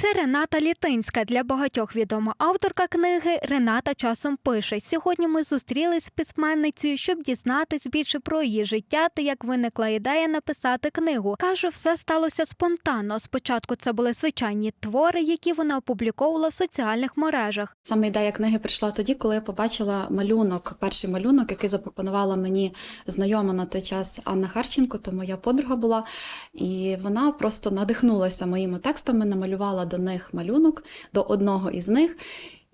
Це Рената Літинська. Для багатьох відома авторка книги Рената часом пише. Сьогодні ми зустрілись з письменницею, щоб дізнатись більше про її життя та як виникла ідея написати книгу. Каже, все сталося спонтанно. Спочатку це були звичайні твори, які вона опубліковувала в соціальних мережах. Саме ідея книги прийшла тоді, коли я побачила малюнок, перший малюнок, який запропонувала мені знайома на той час Анна Харченко, то моя подруга була, і вона просто надихнулася моїми текстами, намалювала до них малюнок, до одного із них.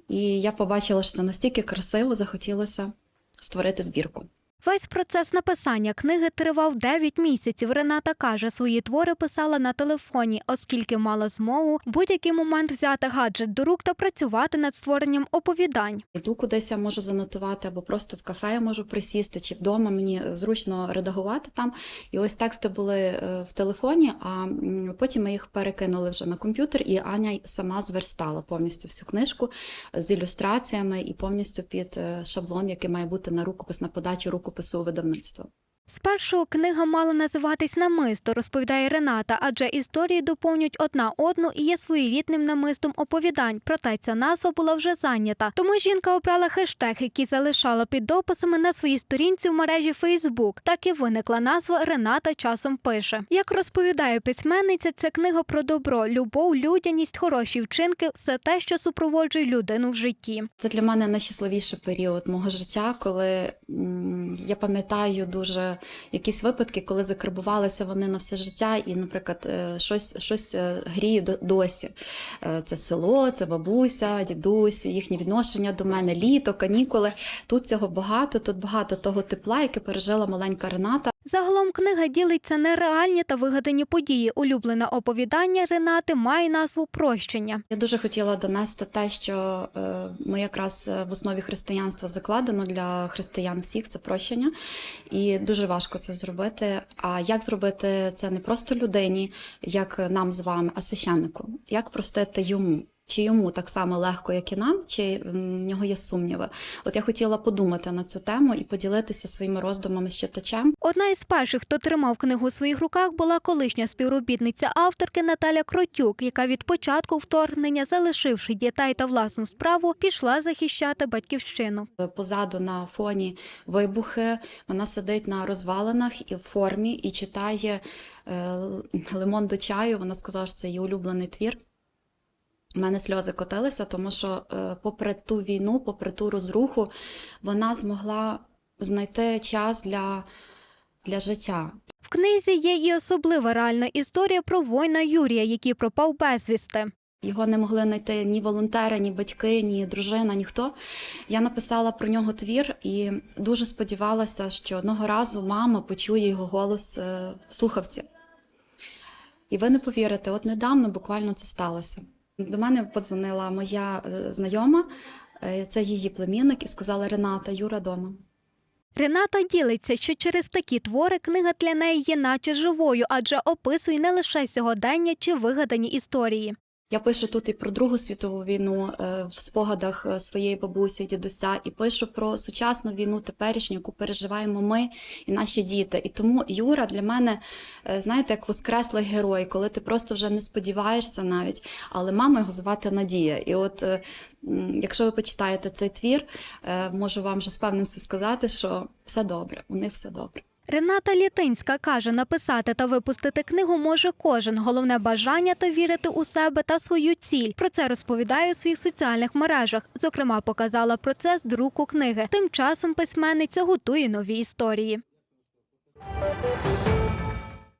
І я побачила, що це настільки красиво, захотілося створити збірку. Весь процес написання книги тривав 9 місяців. Рената каже, свої твори писала на телефоні, оскільки мала змогу будь-який момент взяти гаджет до рук та працювати над створенням оповідань. Йду кудись я можу занотувати, або просто в кафе я можу присісти, чи вдома мені зручно редагувати там. І ось тексти були е, в телефоні, а потім ми їх перекинули вже на комп'ютер, і Аня сама зверстала повністю всю книжку з ілюстраціями і повністю під е, шаблон, який має бути на рукопис, на подачу рукопису у видавництво. Спершу книга мала називатись Намисто, розповідає Рената, адже історії доповнюють одна одну і є своєрідним намистом оповідань. Проте ця назва була вже зайнята. Тому жінка обрала хештег, який залишала під дописами на своїй сторінці в мережі Фейсбук. Так і виникла назва Рената часом пише. Як розповідає письменниця, це книга про добро, любов, людяність, хороші вчинки все те, що супроводжує людину в житті. Це для мене найщасливіший період мого життя, коли я пам'ятаю дуже якісь випадки, коли закарбувалися вони на все життя, і, наприклад, е, щось, щось е, гріє досі. Е, Це село, це бабуся, дідусь, їхні відношення до мене, літо, канікули. Тут цього багато, тут багато того тепла, яке пережила маленька Рената. Загалом книга ділиться на реальні та вигадані події. Улюблене оповідання Ренати має назву Прощення. Я дуже хотіла донести те, що е, ми якраз е, в основі християнства закладено для християн всіх це прощення, і дуже важко це зробити. А як зробити це не просто людині, як нам з вами, а священнику? Як простити йому? Чи йому так само легко, як і нам, чи в нього є сумніви? От я хотіла подумати на цю тему і поділитися своїми роздумами з читачем. Одна із перших, хто тримав книгу у своїх руках, була колишня співробітниця авторки Наталя Кротюк, яка від початку вторгнення, залишивши дітей та власну справу, пішла захищати батьківщину. Позаду на фоні вибухи вона сидить на розвалинах і в формі і читає е, лимон до чаю. Вона сказала, що це її улюблений твір. У мене сльози котилися, тому що, е, попри ту війну, попри ту розруху, вона змогла знайти час для, для життя. В книзі є і особлива реальна історія про воїна Юрія, який пропав безвісти. Його не могли знайти ні волонтери, ні батьки, ні дружина, ніхто. Я написала про нього твір і дуже сподівалася, що одного разу мама почує його голос е, в слухавці. І ви не повірите, от недавно буквально це сталося. До мене подзвонила моя е, знайома, е, це її племінник, і сказала Рената, Юра дома. Рената ділиться, що через такі твори книга для неї є наче живою, адже описує не лише сьогодення чи вигадані історії. Я пишу тут і про Другу світову війну е, в спогадах е, своєї бабусі, дідуся, і пишу про сучасну війну теперішню, яку переживаємо ми і наші діти. І тому Юра для мене, е, знаєте, як воскреслий герой, коли ти просто вже не сподіваєшся навіть, але мама його звати Надія. І от якщо ви почитаєте цей твір, можу вам вже з певністю сказати, що все добре, у них все добре. Рената Літинська каже, написати та випустити книгу може кожен. Головне бажання та вірити у себе та свою ціль. Про це розповідає у своїх соціальних мережах. Зокрема, показала процес друку книги. Тим часом письменниця готує нові історії.